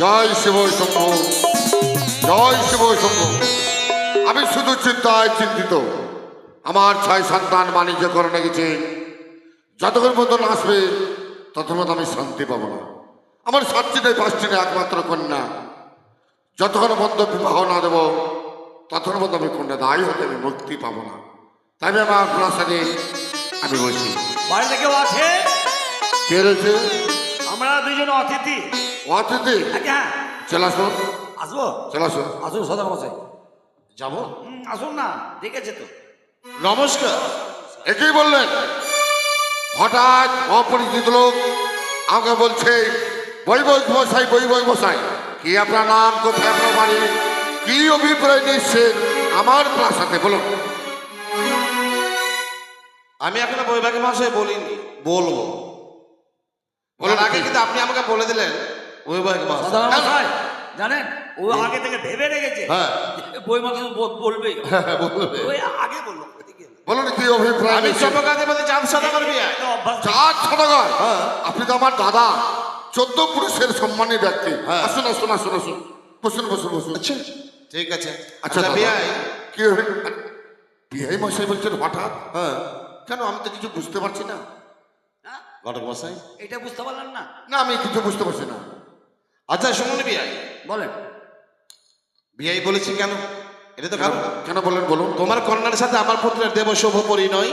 জয় শিব শম্ভু জয় শিব শম্ভু। আমি শুধু চিন্তায় চিন্তিত। আমার ছয় সন্তান বাণিজ্য করণে গেছে যতক্ষণ পর্যন্ত না আসবে ততক্ষণ আমি শান্তি পাব না। আমার সাতটি নেই পাঁচটি নেই একমাত্র কন্যা। যতক্ষণ পর্যন্ত বিবাহ না দেবো ততক্ষণ পর্যন্ত আমি কন্যা দায়ী হতে আমি মুক্তি পাবো না। তাই আমি আমার সাথে আমি বসি। বাড়িতে কেউ আছে? কে রয়েছে? আমরা দুজন অতিথি। অতিথি হ্যাঁ চলে আসো। আসব? চলে আসো। আসুন সদা মশাই যাব? আসুন না দেখেছে তো। নমস্কার। একেই বললেন হঠাৎ অপরিচিত লোক আমাকে বলছে বই বই মশাই বই বই মশাই কি আপনার নাম কোথায় আপনার বাড়ি? কি অভিপ্রায় নিচ্ছেন? আমার প্রাসাদে বলুন। আমি এখনও বৈভাগী মহাশয় বলিনি বলব। বলার আগে কিন্তু আপনি আমাকে বলে দিলেন সদা জানেন ও আগে থেকে ভেবে রেখেছে। হ্যাঁ। বই মাকে বলবেই হ্যাঁ, বলবে। ওই আগে বলল বলুন কি অভিপ্রায় আমি চাঁদ সাদা করবি চাঁদ হ্যাঁ। আপনি তো আমার দাদা। চোদ্দ পুরুষের সম্মানী ব্যক্তি। হ্যাঁ। আসুন আসুন আসুন আসুন। বসুন বসুন বসুন। ঠিক আছে। আচ্ছা আচ্ছা। বিয়াই কি বিহাই মশাই বলছেন হঠাৎ? হ্যাঁ। কেন আমি তো কিছু বুঝতে পারছি না। হ্যাঁ? ঘটক মশাই? এটা বুঝতে পারলেন না? না আমি কিছু বুঝতে পারছি না। আচ্ছা শুনুন বিয়াই বলেন। বিয়াই বলেছি কেন? এটা তো কারণ। কেন বলেন বলুন। তোমার কন্যার সাথে আমার পুত্রের দেব শুভ পরিণয়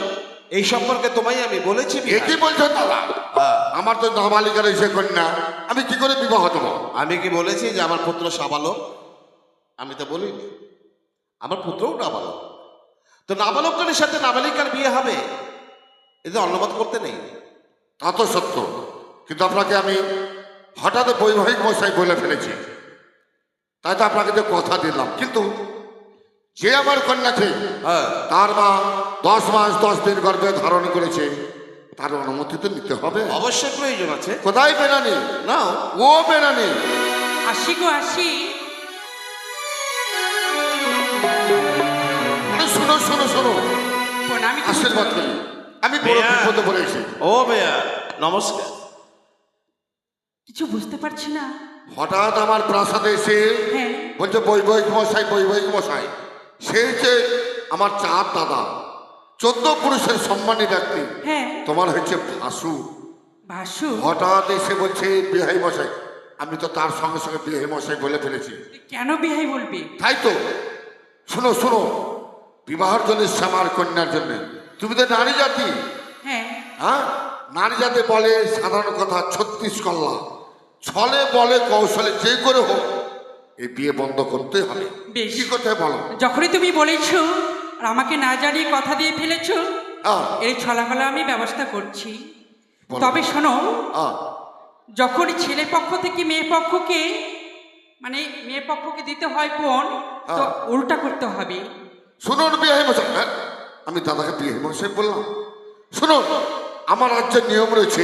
এই সম্পর্কে তোমায় আমি বলেছি। একই বলছেন দাদা হ্যাঁ। আমার তো নাবালিকার এসে কন্যা। আমি কি করে বিবাহ দেবো? আমি কি বলেছি যে আমার পুত্র সাবালক? আমি তো বলিনি। আমার পুত্রও নাবালক। তো নাবালকের সাথে নাবালিকার বিয়ে হবে? এতে অন্নমত করতে নেই। তা তো সত্য। কিন্তু আপনাকে আমি হঠাৎ বৈবাহিক মশাই বলে ফেলেছি। তাই তো আপনাকে তো কথা দিলাম। কিন্তু যে আমার কন্যাকে হ্যাঁ। তার মা দশ মাস দশ দিন গর্ভে ধারণ করেছে। তার অনুমতি তো নিতে হবে। অবশ্যই প্রয়োজন আছে। কোথায় বেনানি না ও বেনানি আসি গো আসি। শোনো শোনো শোনো। আশীর্বাদ করি। আমি বড় বেয়া। বিপদে পড়েছি। ও ভাইয়া নমস্কার। কিছু বুঝতে পারছি না। হঠাৎ আমার প্রাসাদে এসে হ্যাঁ। বলছে বৈবাহিক মশাই বৈবাহিক মশাই। সে হচ্ছে আমার চার দাদা চোদ্দ পুরুষের সম্মানী ব্যক্তি। হ্যাঁ। তোমার হচ্ছে ভাসু। ভাসু? হঠাৎ এসে বলছে বিহাই মশাই আমি তো তার সঙ্গে সঙ্গে বিহাই মশাই বলে ফেলেছি। কেন বিহাই বলবি? তাই তো। শোনো শোনো বিবাহের জন্য শ্যামার কন্যার জন্য। তুমি তো নারী জাতি। হ্যাঁ। হ্যাঁ? নারী জাতি বলে সাধারণ কথা ছত্রিশ কল্লা। ছলে বলে কৌশলে যে করে হোক এই বিয়ে বন্ধ করতে হবে। বেশ। কি করতে হবে বলো? যখনই তুমি বলেছ আর আমাকে না জানিয়ে কথা দিয়ে ফেলেছো হ্যাঁ। এই ছলাফলা আমি ব্যবস্থা করছি। বলো। তবে শোনো হ্যাঁ। যখন ছেলে পক্ষ থেকে মেয়ে পক্ষকে মানে মেয়ে পক্ষকে দিতে হয় কোন তো হ্যাঁ। উল্টা করতে হবে। শুনুন বিয়ে মশাই হ্যাঁ আমি দাদাকে বিয়ে মশাই বললাম। শুনুন আমার রাজ্যের নিয়ম রয়েছে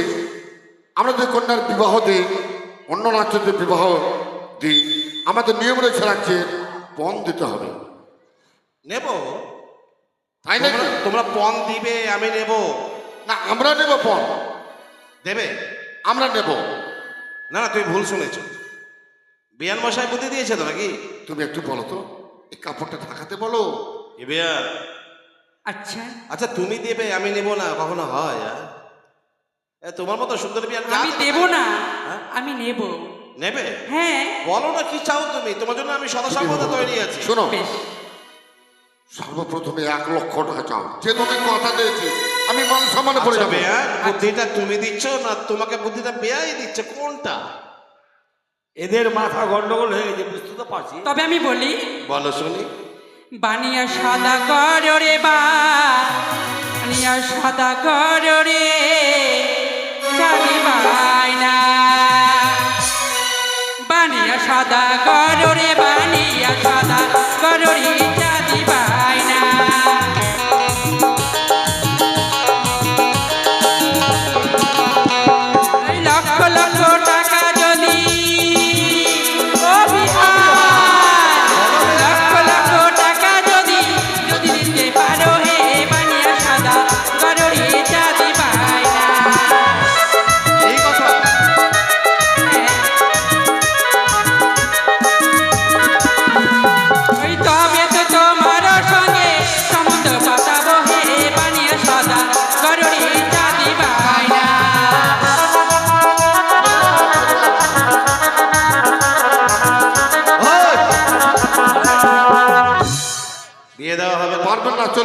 আমরা যে কন্যার বিবাহ দিই অন্য রাজ্যে বিবাহ দিই আমাদের নিয়ম রয়েছে রাজ্যে পণ দিতে হবে। নেব। তাই না তোমরা তোমরা পণ দিবে আমি নেব। না আমরা নেব পণ। দেবে? আমরা নেব। না না তুমি ভুল শুনেছ। বিয়ান মশাই বুদ্ধি দিয়েছে তো নাকি? তুমি একটু বলো তো এই কাপড়টা ঢাকাতে বলো। এ বিয়ান। আচ্ছা। আচ্ছা তুমি দেবে আমি নেব না কখনো হয় আ? এ, তোমার মতো সুন্দর বিয়ান কে আমি? দেব না। হ্যাঁ? আমি নেব। নেবে? হ্যাঁ। বলো না কি চাও তুমি? তোমার জন্য আমি সদা সর্বদা তৈরি আছি। শোনো। সর্বপ্রথমে এক লক্ষ টাকা চাও। যে তুমি কথা দিয়েছি আমি মান সম্মানে পড়ে আচ্ছা যাব বেয়ান বুদ্ধিটা তুমি দিচ্ছ না তোমাকে বুদ্ধিটা বেয়াই দিচ্ছে? কোনটা? এদের মাথা গন্ডগোল হয়ে গেছে বুঝতে তো পারছি। তবে আমি বলি বলো শুনি। বানিয়া সাদা কর রে বা বানিয়া সাদা কর রে চারি বায়না বানিয়া সাদা করো রে বানিয়া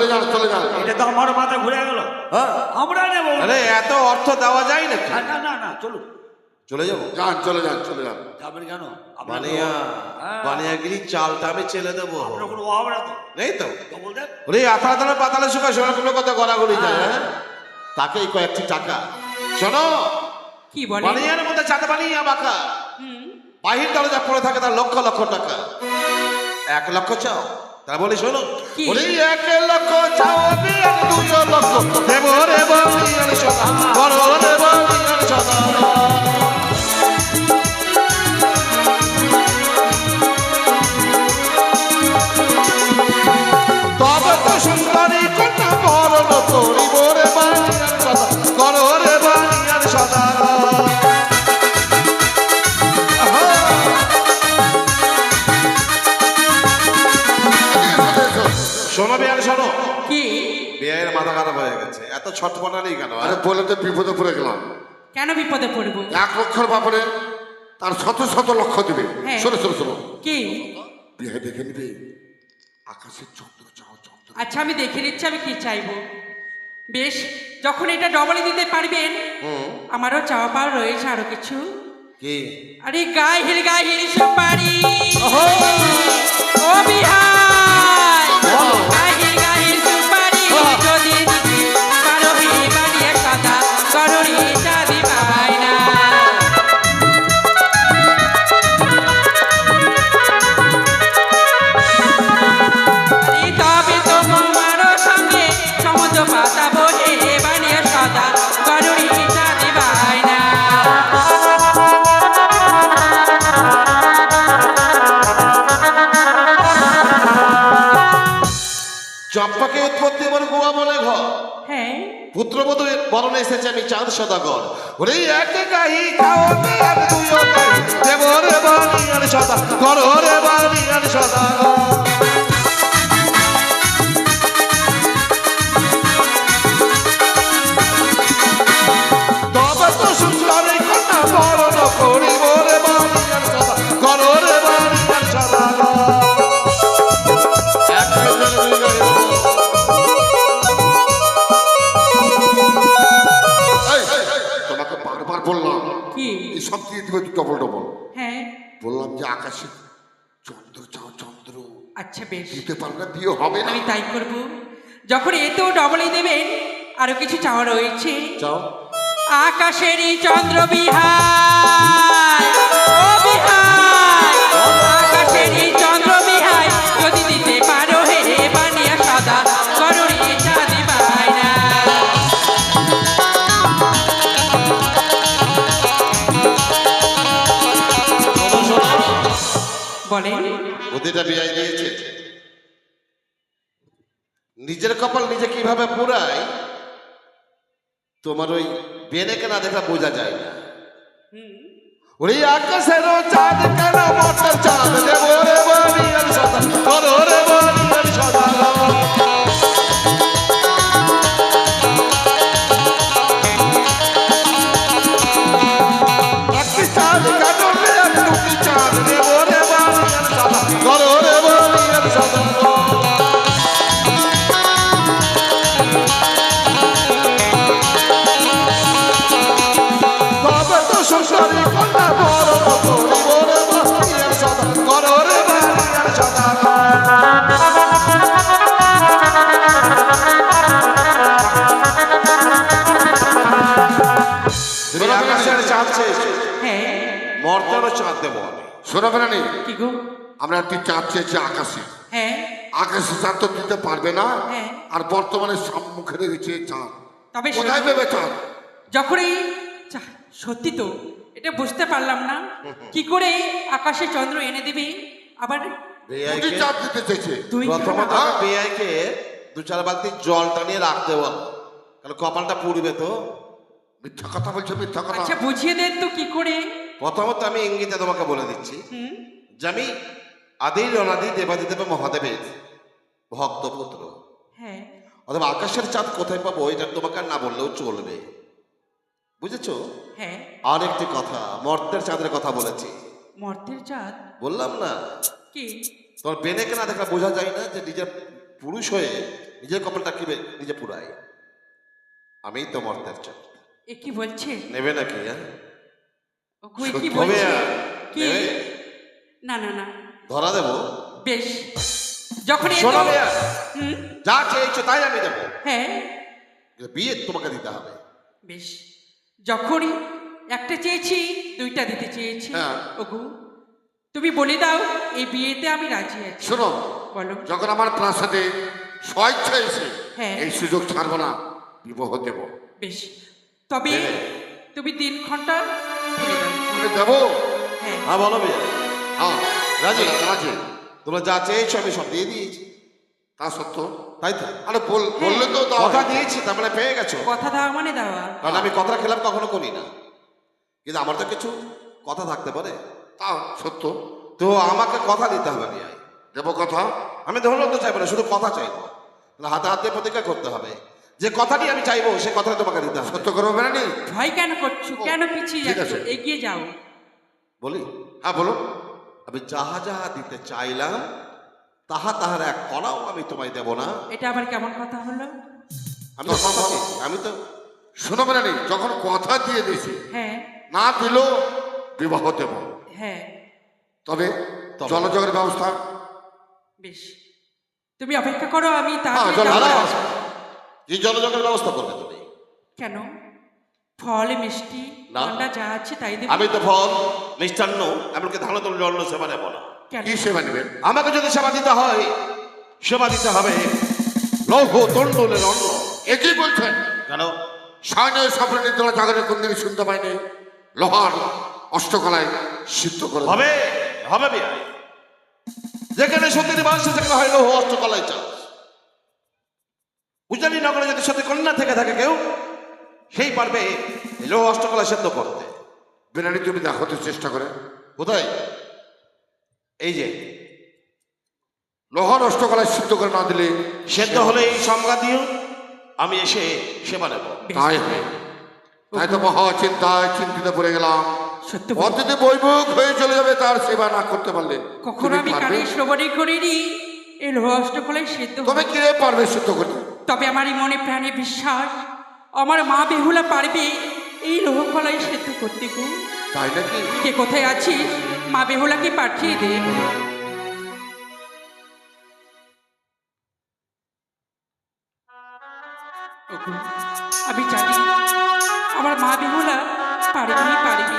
চলে যান চলে যান। এটা তো আমারও মাথা ঘুরে গেল। হ্যাঁ? আমরা নেব। আরে এত অর্থ দেওয়া যায় না না না না চলুন। চলে যাব? যান চলে যান চলে যান। যাবেন কেন? বানিয়া হ্যাঁ। বানিয়াগিরি চালটা আমি চেলে দেবো। আপনার কোনো অভাব না তো? নেই তো? ওরে পাতালে শুকা শোনা কোনো কথা গড়াগড়ি যায় হ্যাঁ। তাকেই কয়েকটি টাকা। শোনো কি বলে? বানিয়ার মধ্যে চাঁদা বানিয়া বাঁকা হুম, বাহির দরজা পড়ে থাকে তার লক্ষ লক্ষ টাকা। এক লক্ষ চাও? তা বলে শোনো এক লক্ষ চাও আমি আর দুই লক্ষ দেব রে বানিয়ার সদা বড় রে বানিয়ার সদা। কেন? আরে বলে তো বিপদে পড়ে গেলাম। কেন বিপদে পড়ব? এক লক্ষর ব্যাপারে তার শত শত লক্ষ দিবে। হ্যাঁ। শোনো শোনো শোনো। কি? বিয়ে দেখে নিবে আকাশের চন্দ্র চাও চন্দ্র আচ্ছা আমি দেখে নিচ্ছি আমি কি চাইব? বেশ যখন এটা ডবলে দিতে পারবেন আমারও চাওয়া পাওয়া রয়েছে আরও কিছু। কি? আরে গাহির গাহির সুপারি। ও বিহার! গোয়া বলে ঘর। হ্যাঁ। পুত্রবধূ বরণে এসেছে আমি চাঁদ সদাগর। ওরে এক গাহি খাও গাহি দেব রে বাণী আর সদা ঘর রে বাণী আর সদাগর ডবল ডবল হ্যাঁ। বললাম যে আকাশে চন্দ্র চাও চন্দ্র। আচ্ছা বেশ। দিতে পারলে না হবে না। আমি তাই করব। যখন এতেও ডবলই দেবেন আরও কিছু চাওয়া রয়েছে। চাও। আকাশেরই চন্দ্র বুদ্ধিটা দিয়েছে। নিজের কপাল নিজে কীভাবে পুরাই তোমার ওই বেনে কেনা দেখা বোঝা যায় না। আকাশের চাঁদ কেন মোটর চাঁদ? রে বাড়ি আর চাঁদ দেবো আমি। শোনো ফেরানি কি গো? আমরা একটি চাঁদ চেয়েছি আকাশে। হ্যাঁ। আকাশে চাঁদ তো দিতে পারবে না হ্যাঁ। আর বর্তমানে সম্মুখে রেখেছে চাঁদ। তবে কোথায় পেবে চাঁদ? যখনই চা- সত্যি তো এটা বুঝতে পারলাম না। কি করে আকাশে চন্দ্র এনে দেবে? আবার দুটি বেআইকে চাঁদ দিতে চেয়েছে। প্রথমত বেআইকে দু চার বালতি জলটা নিয়ে রাখতে বল কারণ কপালটা পুড়বে তো। মিথ্যা কথা বলছে মিথ্যা কথা। আচ্ছা বুঝিয়ে দেন তো কি করে। প্রথমত আমি ইঙ্গিতে তোমাকে বলে দিচ্ছি যে আমি আদির অনাদি দেবাদিদেব মহাদেবের ভক্ত পুত্র হ্যাঁ। অথবা আকাশের চাঁদ কোথায় পাবো এটা তোমাকে না বললেও চলবে। বুঝেছ? হ্যাঁ। আর একটি কথা মর্তের চাঁদের কথা বলেছি। মর্তের চাঁদ? বললাম না। কি? তোমার বেনেকে না দেখা বোঝা যায় না যে নিজের পুরুষ হয়ে নিজের কপালটা কি বে- নিজে পুরাই আমি তো মর্তের চাঁদ। এ কি বলছে? নেবে নাকি হ্যাঁ? কি কি? না না না। ধরা দেবো? বেশ। যখন শোনো যা চেয়েছো তাই আমি দেবো। হ্যাঁ। বিয়ে তোমাকে দিতে হবে। বেশ। যখনই একটা চেয়েছি দুইটা দিতে চেয়েছি। হ্যাঁ। ওগু তুমি বলে দাও এই বিয়েতে আমি রাজি আছি। শোনো বলো। যখন আমার প্রাসাদে এসে হ্যাঁ। এই সুযোগ ছাড়বো না বিবাহ দেব। বেশ। তবে তুমি তিন ঘণ্টা আমি দেবো? হ্যাঁ। হ্যাঁ বলো বিয়ে হ্যাঁ রাজি? রাজি। তোমরা যা চেয়েছো আমি সব দিয়ে দিয়েছি। তা সত্য তাই তো? আরে বললে তো কথা দিয়েছি তার মানে পেয়ে গেছো। কথা দেওয়া মানে দেওয়া। কারণ আমি খেলাপ কখনো করি না। কিন্তু আমার তো কিছু কথা থাকতে পারে। তা সত্য। তো আমাকে কথা দিতে হবে বিয়ে দেব কথা? আমি ধরলাম তো চাইব না শুধু কথা চাইব। তাহলে হাতে হাতে প্রতিজ্ঞা করতে হবে। যে কথাটি আমি চাইব সে কথাটা তোমাকে দিতে হবে। সত্য করব না নি ভয় কেন করছ? কেন পিছিয়ে যাচ্ছ? এগিয়ে যাও। বলি? হ্যাঁ বলো। আমি যাহা যাহা দিতে চাইলাম তাহা তাহার এক কণাও আমি তোমায় দেব না। এটা আবার কেমন কথা হলো? আমি তো আমি তো শোনো না নি যখন কথা দিয়ে দিয়েছি হ্যাঁ। না দিলেও বিবাহ দেব। হ্যাঁ। তবে? জলযোগের ব্যবস্থা। বেশ। তুমি অপেক্ষা করো আমি যাব। কি জলযোগের ব্যবস্থা করবে তুমি। কেন? ফল মিষ্টি। ঠান্ডা যা আছে তাই দেবো। আমি তো ফল মিষ্টান্ন এমনকি ধান তুল জল সেবা নেব না। কি সেবা নেবেন আমাকে যদি সেবা দিতে হয় সেবা দিতে হবে লৌহ তন্ডলের অন্ন। একই বলছেন? কেন? সায়নে স্বপ্ন নিদ্রা জাগরে কোনদিন শুনতে পাইনি লোহার অষ্টকলায় সিদ্ধ করে হবে হবে বিয়ে যেখানে সত্যি বাস সেখানে হয় লৌহ অষ্টকলায় চাষ উজানি নগরে যদি সত্যি কন্যা থেকে থাকে কেউ সেই পারবে এই অষ্টকলা সেদ্ধ করতে। বিনানি তুমি দেখাতে চেষ্টা করে। কোথায়? এই যে। লোহার অষ্টকলায় সিদ্ধ করে না দিলে সেদ্ধ হলে এই সংজ্ঞা দিও আমি এসে সেবা নেব। তাই তাই তো মহা চিন্তায় চিন্তিত পড়ে গেলাম। বৈমুখ হয়ে চলে যাবে তার সেবা না করতে পারলে কখনো তুমি আমি পারবে? কানে শ্রবণই করিনি এই অষ্টকলায় সিদ্ধ তবে কিরে পারবে সিদ্ধ করতে? তবে আমার এই মনে প্রাণে বিশ্বাস আমার মা বেহুলা পারবে এই লোহকলাই সেদ্ধ করতে গো। তাই নাকি? কে কোথায় আছিস? মা বেহুলাকে পাঠিয়ে দে। আমি জানি আমার মা বেহুলা পারবেই পারবে।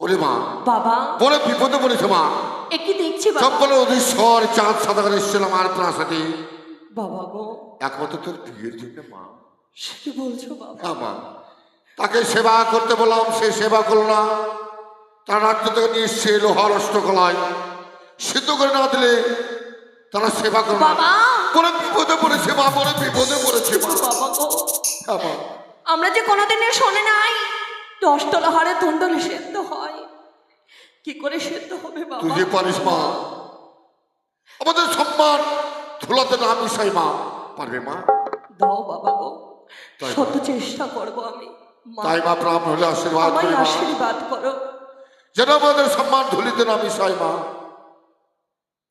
ওরে মা বাবা। বলে বিপদে পড়েছে মা। এ দেখছি বাবা। বলে অধীশ্বর চাঁদ সাদা করে এসেছিল আমার প্রাসাদে। বাবা গো। একমাত্র তোর বিয়ের জন্য মা। সে কি বলছো বাবা? হ্যাঁ মা। তাকে সেবা করতে বললাম সে সেবা করল না। তার রাত্র থেকে নিয়ে এসছে লোহার অষ্টকলায়। সিদ্ধ করে না দিলে তারা সেবা করবে না। বাবা! বলে বিপদে পড়েছে মা বলে বিপদে পড়েছে মা। বাবা গো। হ্যাঁ মা। আমরা যে কোনোদিনও শোনে নাই দশতলা হারে তুন্ডলে সেদ্ধ হয়। কি করে সেদ্ধ হবে বাবা? তুই যে পারিস মা। আমাদের সম্মান ধুলাতে না মিশাই মা। পারবে মা? দাও বাবা গো। শত চেষ্টা করব আমি। তাই মা প্রাণ হলে আশীর্বাদ করি আশীর্বাদ করো। যেন আমাদের সম্মান ধুলিতে না মিশাই মা।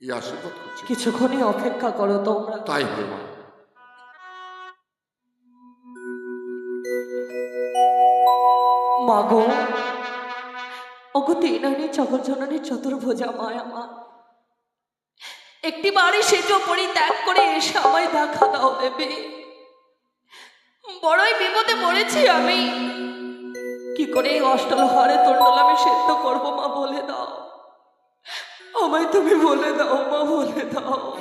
এই আশীর্বাদ করছি। কিছুক্ষণই অপেক্ষা করো তোমরা। তাই হবে মা। মাগো ওগো তিনানি চকর জননী চতুর্ভুজা, মায়া, মা। একটি বাড়ি সেজ পরিত্যাগ করে এসে আমায় দেখা দাও দেবে। বড়ই বিপদে পড়েছি আমি। কি করে এই অষ্টলহারে তন্ডল আমি সেদ্ধ করব, মা, বলে দাও। আমায় তুমি বলে দাও, মা, বলে দাও।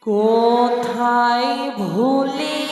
কোথায় ভুলে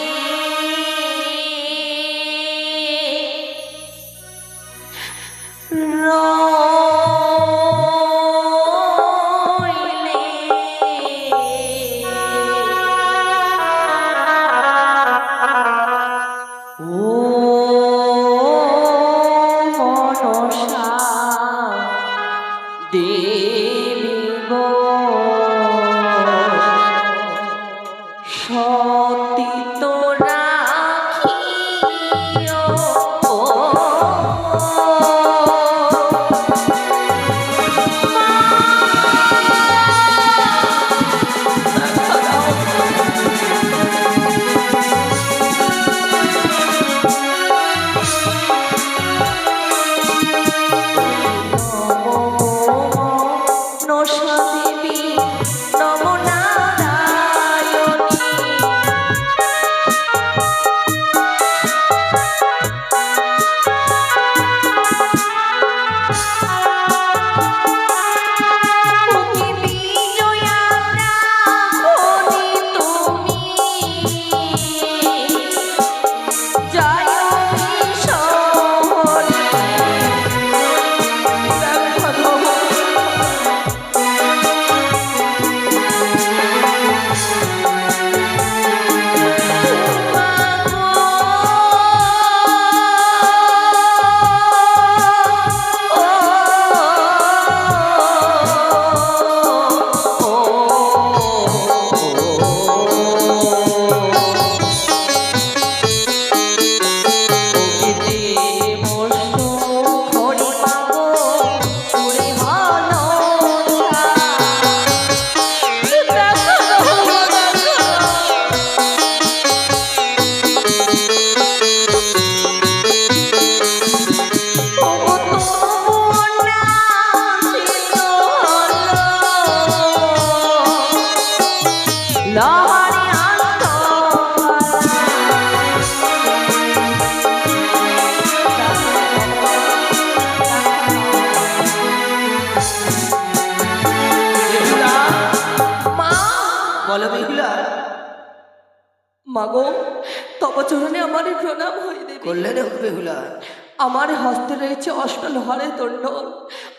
আমার প্রণাম হয়ে দেবে। করলে রে বেহুলা আমার হস্তে রয়েছে অষ্টলোহারে দণ্ড।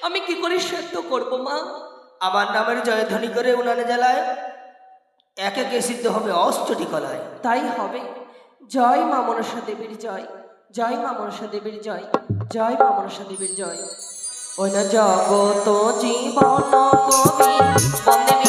আমি কি করে সেদ্ধ করব মা? আমার নামের জয়ধ্বনি করে উনানে জ্বালায়। এক একে সিদ্ধ হবে অষ্টটি কলায়। তাই হবে। জয় মা মনসা দেবীর জয়। জয় মা মনসা দেবীর জয়। জয় মা মনসা দেবীর জয়। ওই না জগত জীবন কবি বন্দে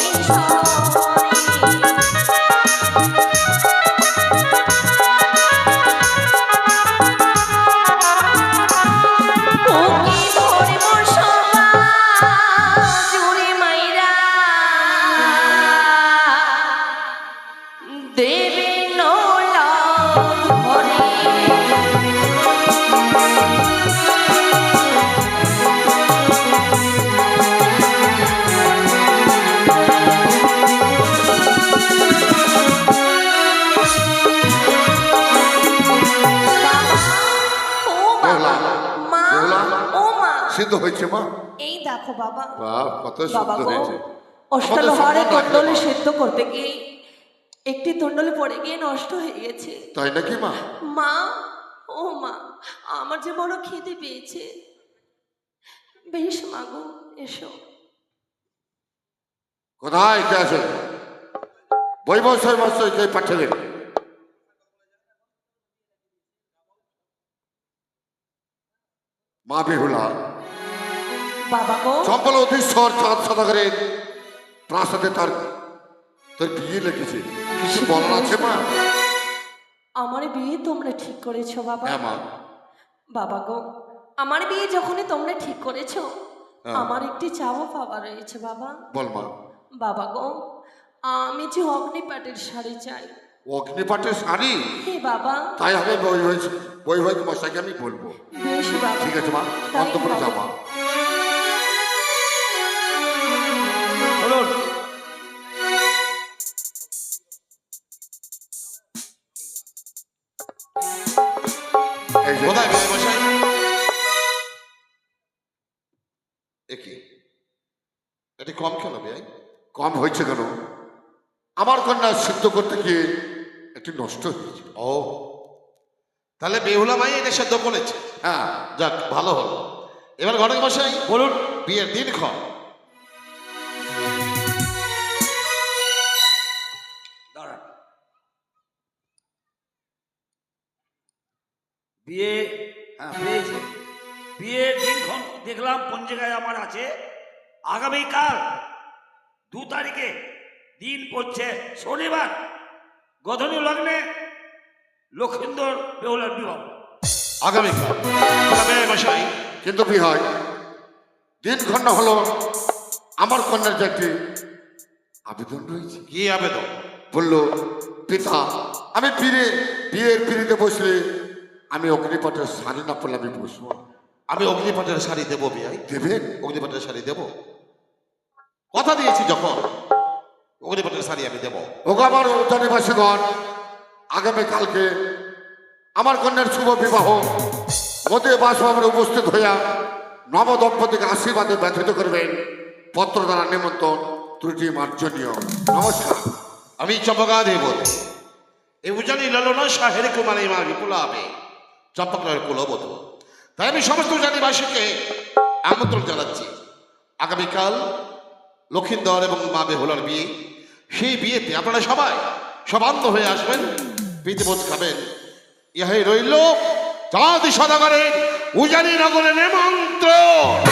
বাবা। বাহ কত বাবা গো হয়েছে। অষ্টালোহারে তন্ডলে সেদ্ধ করতে গিয়ে একটি তন্ডলে পড়ে গিয়ে নষ্ট হয়ে গেছে। তাই নাকি মা? মা ও মা আমার যে বড় খিদে পেয়েছে। বেশ মাগো এসো। কোথায় কে আছে? বৈবসায় মশাইকে পাঠালেন মা বেহুলা চম্পল অধীশ্বর চাঁদ সদাগরের প্রাসাদে তার তোর বিয়ে লেগেছে। কিছু বলার আছে মা? আমার বিয়ে তোমরা ঠিক করেছ বাবা। হ্যাঁ মা। বাবা গো আমার বিয়ে যখনই তোমরা ঠিক করেছ হ্যাঁ। আমার একটি চাওয়া পাওয়া রয়েছে বাবা। বল মা। বাবা গো আমি যে অগ্নিপাটের শাড়ি চাই। অগ্নিপাটের শাড়ি? হে বাবা। তাই হবে বৈবাহিক বৈবাহিক মশাইকে আমি বলব। ঠিক আছে মা। অন্তপুরে হবে। হয়েছে কেন? আমার কন্যা সিদ্ধ করতে গিয়ে একটু নষ্ট হয়েছে। ও। তাহলে বেহুলা মাই এটা সেদ্ধ করেছে? হ্যাঁ। যাক ভালো হলো। এবার ঘটক মশাই বলুন। বিয়ের দিন খন দাঁড়ান। বিয়ে হ্যাঁ। পেয়েছে বিয়ের দিনক্ষণ দেখলাম পঞ্জিকায় আমার আছে আগামীকাল দু তারিখে দিন পড়ছে শনিবার। গধনী লগ্নে লক্ষিন্দর বেহুলার বিবাহ। আগামীকাল। মশাই কিন্তু বিহাই দিন খন্ড হলো আমার কন্যার যে একটি আবেদন রয়েছে। কি আবেদন? বলল পিতা আমি পিড়ে বিয়ের পিড়িতে বসলে আমি অগ্নিপটের শাড়ি না পড়লে আমি বসবো। আমি অগ্নিপাটের শাড়ি দেবো বিয়াই। দেবেন? অগ্নিপাটের শাড়ি দেবো। কথা দিয়েছি যখন। অগ্নিপাটের শাড়ি আমি দেবো। ওগো আমার অধিবাসীগণ আগামীকালকে আমার কন্যার শুভ বিবাহ মধ্যে বাসভবনে উপস্থিত হইয়া নব দম্পতিকে আশীর্বাদে ব্যথিত করবেন। পত্র দ্বারা নিমন্ত্রণ ত্রুটি মার্জনীয়। নমস্কার। আমি চম্পকা দেব এই উজানি ললন শাহের কুমারী মা বিপুলা হবে চম্পকের কুলবধূ। তাই আমি সমস্ত উজানিবাসীকে আমন্ত্রণ জানাচ্ছি। আগামীকাল লক্ষিন্দর এবং মা বেহুলার বিয়ে। সেই বিয়েতে আপনারা সবাই সবান্ত হয়ে আসবেন প্রীতিবোধ খাবেন। ইহাই রইল চাঁদ সদাগরের উজানি নগরের নেমন্ত্রণ।